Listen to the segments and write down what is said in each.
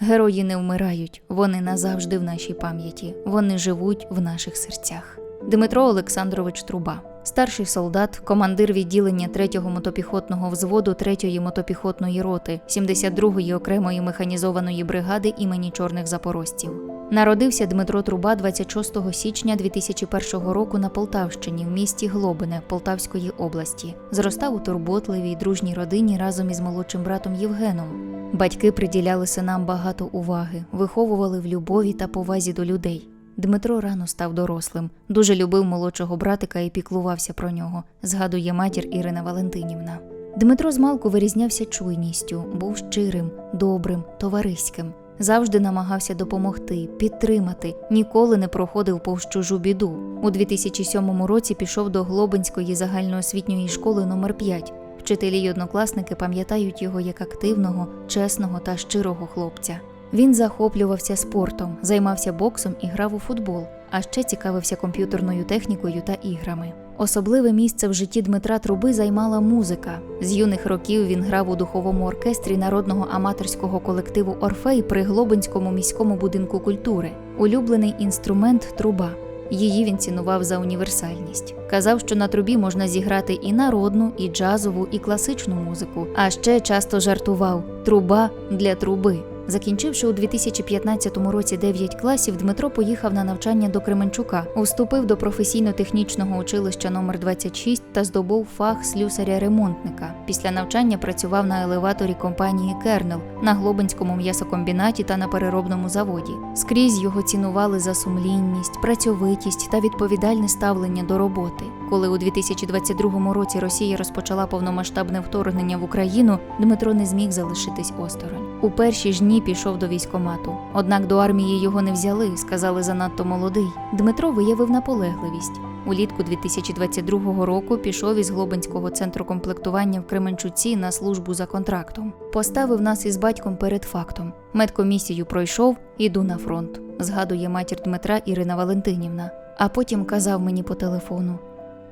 Герої не вмирають, вони назавжди в нашій пам'яті, вони живуть в наших серцях. Дмитро Олександрович Труба, старший солдат, командир відділення 3-го мотопіхотного взводу 3-ї мотопіхотної роти 72-ї окремої механізованої бригади імені Чорних Запорожців. Народився Дмитро Труба 26 січня 2001 року на Полтавщині в місті Глобине Полтавської області. Зростав у турботливій дружній родині разом із молодшим братом Євгеном. Батьки приділяли синам багато уваги, виховували в любові та повазі до людей. Дмитро рано став дорослим, дуже любив молодшого братика і піклувався про нього, згадує матір Ірина Валентинівна. Дмитро змалку вирізнявся чуйністю, був щирим, добрим, товариським. Завжди намагався допомогти, підтримати, ніколи не проходив повз чужу біду. У 2007 році пішов до Глобинської загальноосвітньої школи номер 5 Вчителі й однокласники пам'ятають його як активного, чесного та щирого хлопця. Він захоплювався спортом, займався боксом і грав у футбол, а ще цікавився комп'ютерною технікою та іграми. Особливе місце в житті Дмитра Труби займала музика. З юних років він грав у духовому оркестрі народного аматорського колективу Орфей при Глобинському міському будинку культури. Улюблений інструмент труба. Її він цінував за універсальність. Казав, що на трубі можна зіграти і народну, і джазову, і класичну музику. А ще часто жартував труба для труби. Закінчивши у 2015 році 9 класів, Дмитро поїхав на навчання до Кременчука, уступив до професійно-технічного училища номер 26 та здобув фах слюсаря-ремонтника. Після навчання працював на елеваторі компанії Кернел на Глобинському м'ясокомбінаті та на переробному заводі. Скрізь його цінували за сумлінність, працьовитість та відповідальне ставлення до роботи. Коли у 2022 році Росія розпочала повномасштабне вторгнення в Україну, Дмитро не зміг залишитись осторонь. У перші ж дні пішов до військомату. Однак до армії його не взяли, сказали занадто молодий. Дмитро виявив наполегливість. Улітку 2022 року пішов із Глобинського центру комплектування в Кременчуці на службу за контрактом. Поставив нас із батьком перед фактом. Медкомісію пройшов, іду на фронт, згадує матір Дмитра Ірина Валентинівна. А потім казав мені по телефону: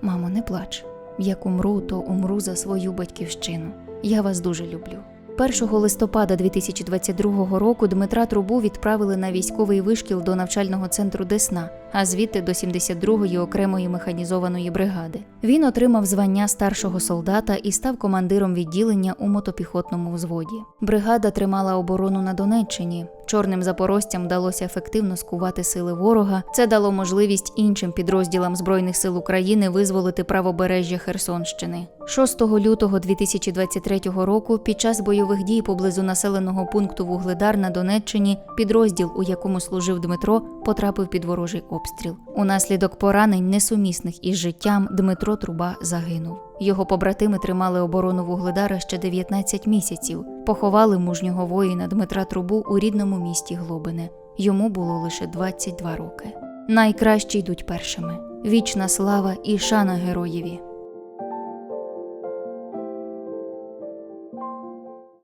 Мамо, не плач. Як умру, то умру за свою батьківщину. Я вас дуже люблю. 1 листопада 2022 року Дмитра Трубу відправили на військовий вишкіл до навчального центру Десна, а звідти до 72-ї окремої механізованої бригади. Він отримав звання старшого солдата і став командиром відділення у мотопіхотному взводі. Бригада тримала оборону на Донеччині. Чорним запорожцям вдалося ефективно скувати сили ворога. Це дало можливість іншим підрозділам збройних сил України визволити правобережжя Херсонщини. 6 лютого 2023 року, під час бойових дій поблизу населеного пункту Вугледар на Донеччині, підрозділ, у якому служив Дмитро, потрапив під ворожий обстріл. Унаслідок поранень, несумісних із життям, Дмитро Труба загинув. Його побратими тримали оборону Вугледара ще 19 місяців. Поховали мужнього воїна Дмитра Трубу у рідному місті Глобине. Йому було лише 22 роки. Найкращі йдуть першими. Вічна слава і шана героєві.